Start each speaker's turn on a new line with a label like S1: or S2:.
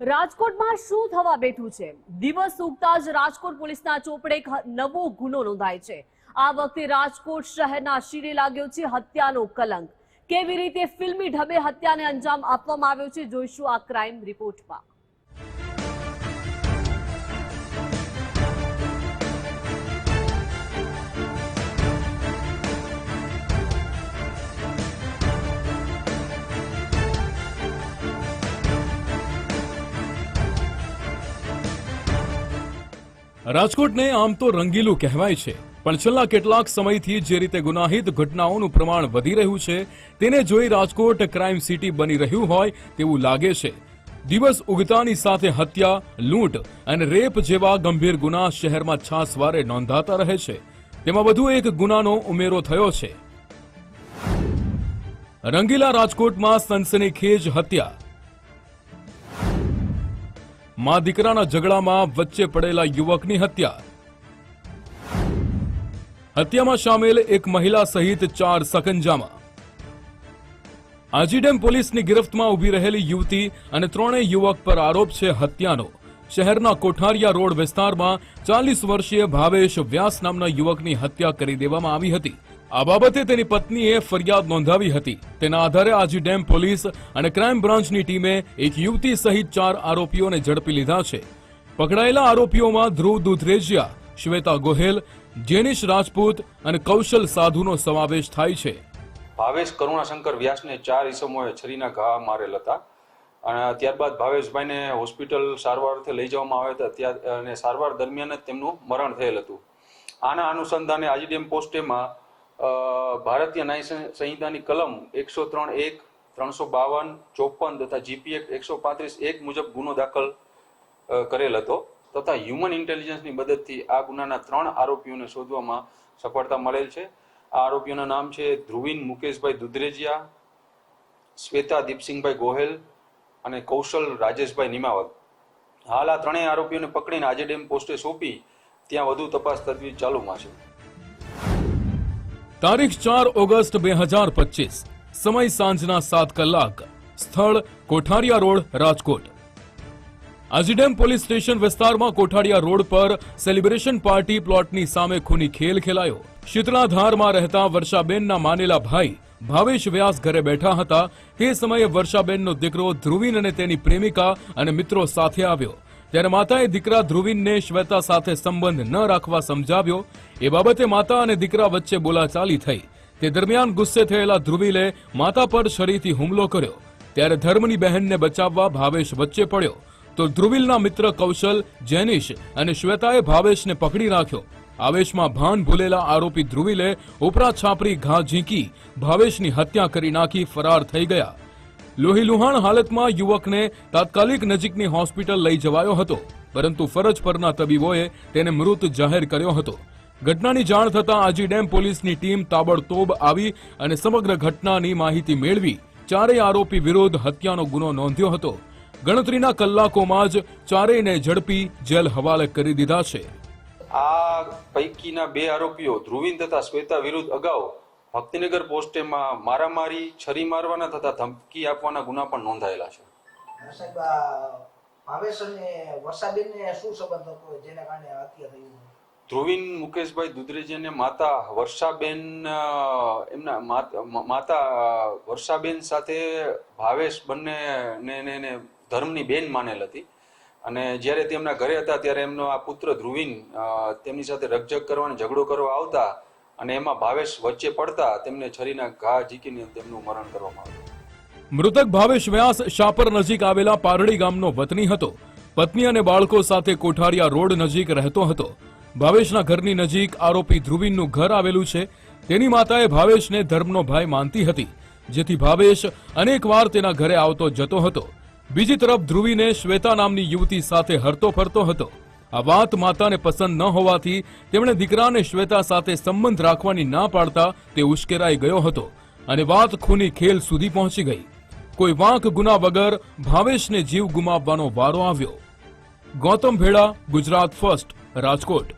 S1: રાજકોટમાં શું થવા બેઠું છે? દિવસ ઉગતા જ રાજકોટ પોલીસના ચોપડે નવો ગુનો નોંધાય છે. આ વખતે રાજકોટ શહેરના શિરે લાગ્યો છે હત્યાનો કલંક. કેવી રીતે ફિલ્મી ઢબે હત્યાને અંજામ આપવામાં આવ્યો છે, જોઈશું આ ક્રાઇમ રિપોર્ટમાં.
S2: રાજકોટને આમ તો રંગીલું કહેવાય છે, પણ છેલ્લા કેટલાક સમયથી જે રીતે ગુનાહિત ઘટનાઓનું પ્રમાણ વધી રહ્યું છે, તેને જોઈ રાજકોટ ક્રાઇમ સિટી બની રહ્યું હોય તેવું લાગે છે. દિવસ ઉગતાની સાથે હત્યા, લૂંટ અને રેપ જેવા ગંભીર ગુના શહેરમાં છાસવારે નોંધાતા રહે છે. તેમાં વધુ એક ગુનાનો ઉમેરો થયો છે. રંગીલા રાજકોટમાં સનસનીખેજ હત્યા મા દીકરાના ઝઘડામાં વચ્ચે પડેલા યુવકની હત્યા. હત્યામાં સામેલ એક મહિલા સહિત ચાર સકંજામાં. આજીડેમ પોલીસની ગિરફ્તમાં ઊભી રહેલી યુવતી અને ત્રણેય યુવક પર આરોપ છે હત્યાનો. શહેરના કોઠારિયા રોડ વિસ્તારમાં ચાલીસ વર્ષીય ભાવેશ વ્યાસ નામના યુવકની હત્યા કરી દેવામાં આવી હતી. આ બાબતે તેની પત્નીએ ફરિયાદ નોંધાવી હતી. તેના આધારે આજી ડેમ પોલીસ અને ક્રાઇમ બ્રાન્ચની ટીમે એક યુવતી સહિત ચાર આરોપીઓને ઝડપી લીધા છે. પકડાયેલા આરોપીઓમાં ધ્રુવ દુધરેજિયા શ્વેતા ગોહેલ જેનિશ રાજપૂત અને કૌશલ સાધુનો સમાવેશ થાય છે.
S3: ભાવેશ કરુણાશંકર વ્યાસને ચાર ઇસમોએ છરીના ઘા મારેલ હતા અને ત્યારબાદ ભાવેશભાઈને હોસ્પિટલ સારવારથી લઈ જવામાં આવ્યા હતા. ત્યાં અને સારવાર દરમિયાન જ તેમનું મરણ થયેલ હતું. આના અનુસંધાને આજીડેમ પોસ્ટેમાં અ, ભારતીય ન્યાય સંહિતાની કલમ એકસો ત્રણ એક, ત્રણસો બાવન, ચોપન તથા જીપી એક્ટ એકસો પાંત્રીસ એક મુજબ ગુનો દાખલ કરેલ હતો. તથા હ્યુમન ઇન્ટેલિજન્સની મદદથી આ ગુનાના ત્રણ આરોપીઓને શોધવામાં સફળતા મળેલ છે. આ આરોપીઓના નામ છે ધ્રુવીન મુકેશભાઈ દુધરેજિયા, શ્વેતા દીપસિંહભાઈ ગોહેલ અને કૌશલ રાજેશભાઈ નિમાવત. હાલ આ ત્રણેય આરોપીઓને પકડીને આજે ડેમ પોસ્ટે સોંપી ત્યાં વધુ તપાસ તજવીજ ચાલુમાં છે.
S2: તારીખ ચાર ઓગસ્ટ બે હજાર પચીસ. સમય સાંજના સાત કલાક. સ્થળ Kothariya road, Rajkot. Aji dam police station વિસ્તારમાં કોઠારિયા રોડ પર સેલિબ્રેશન પાર્ટી પ્લોટની સામે ખૂની ખેલ ખેલાયો. શીતળાધારમાં રહેતા વર્ષાબેનના માનેલા ભાઈ ભાવેશ વ્યાસ ઘરે બેઠા હતા. તે સમયે વર્ષાબેનનો દીકરો ધ્રુવીન અને તેની પ્રેમિકા અને મિત્રો સાથે આવ્યો. ત્યારે માતાએ દીકરા ધ્રુવીનને શ્વેતા સાથે સંબંધ ન રાખવા સમજાવ્યો. એ બાબતે માતા અને દીકરા વચ્ચે બોલાચાલી થઈ. તે દરમિયાન ગુસ્સે થયેલા ધ્રુવીલે માતા પર છરીથી હુમલો કર્યો. ત્યારે ધર્મની બહેનને બચાવવા ભાવેશ વચ્ચે પડ્યો. તો ધ્રુવીલના મિત્ર કૌશલ, જેનિશ અને શ્વેતાએ ભાવેશને પકડી રાખ્યો. આવેશમાં ભાન ભૂલેલા આરોપી ધ્રુવીલે ઉપરા છાપરી ઘા ઝીંકી, ભાવેશની હત્યા કરી નાખી ફરાર થઈ ગયા. લોહીલુહાણ હાલતમાં યુવકને તાત્કાલિક નજીકની હોસ્પિટલ લઈ જવાયો હતો. પરંતુ ફરજ પરના તબીબોએ તેને મૃત જાહેર કર્યો હતો. ઘટનાની જાણ થતાં આજી ડેમ પોલીસની ટીમ તાબડતોબ આવી અને સમગ્ર ઘટનાની માહિતી મેળવી. ચારેય આરોપી વિરુદ્ધ હત્યાનો ગુનો નોંધ્યો હતો. ગણતરીના કલાકોમાં જ ચારેયને ઝડપી જેલ હવાલે કરી દીધા છે.
S3: આ પૈકીના બે આરોપીઓ ધ્રુવિન તથા શ્વેતા વિરુદ્ધ અગાઉ ભક્તિનગર પોસ્ટેમાં મારામારી છરી મારવાના તથા ધમકી આપવાના ગુના પણ નોંધાયેલા છે.
S4: સાહેબ ભાવેશ અને વર્ષાબેનને શું સંબંધ હતો? જેના કારણે હત્યા થઈ
S3: ધ્રુવીન મુકેશભાઈ દુધરેજીને માતા વર્ષાબેન એમના માત- વર્ષાબેન સાથે ભાવેશ બંને ને ને ધર્મની બેન માનેલ હતી. અને જ્યારે તેમના ઘરે હતા ત્યારે એમનો આ પુત્ર ધ્રુવીન તેમની સાથે રકજક કરવા ઝઘડો કરવા આવતા અને એમાં ભાવેશ વચ્ચે પડતા તેમને છરીના ઘા ઝીકીને તેમનું મરણ કરવામાં આવ્યું.
S2: મૃતક ભાવેશ વ્યાસ શાપર નજીક આવેલા પારડી ગામનો વતની હતો. પત્ની અને બાળકો સાથે કોઠારિયા રોડ નજીક રહેતો હતો. ભાવેશના ઘરની નજીક આરોપી ધ્રુવીનનું ઘર આવેલું છે. તેની માતાએ ભાવેશને ધર્મનો ભાઈ માનતી હતી, જેથી ભાવેશ અનેકવાર તેના ઘરે આવતો જતો હતો. બીજી તરફ ધ્રુવીને શ્વેતા નામની યુવતી સાથે હરતો ફરતો હતો. આ વાત માતાને પસંદ ન હોવાથી તેમણે દીકરાને શ્વેતા સાથે સંબંધ રાખવાની ના પાડતા તે ઉશ્કેરાઈ ગયો હતો અને વાત ખૂની ખેલ સુધી પહોંચી ગઈ. કોઈ વાંક ગુના વગર ભાવેશને જીવ ગુમાવવાનો વારો આવ્યો. ગૌતમ ભેડા ગુજરાત ફર્સ્ટ, રાજકોટ.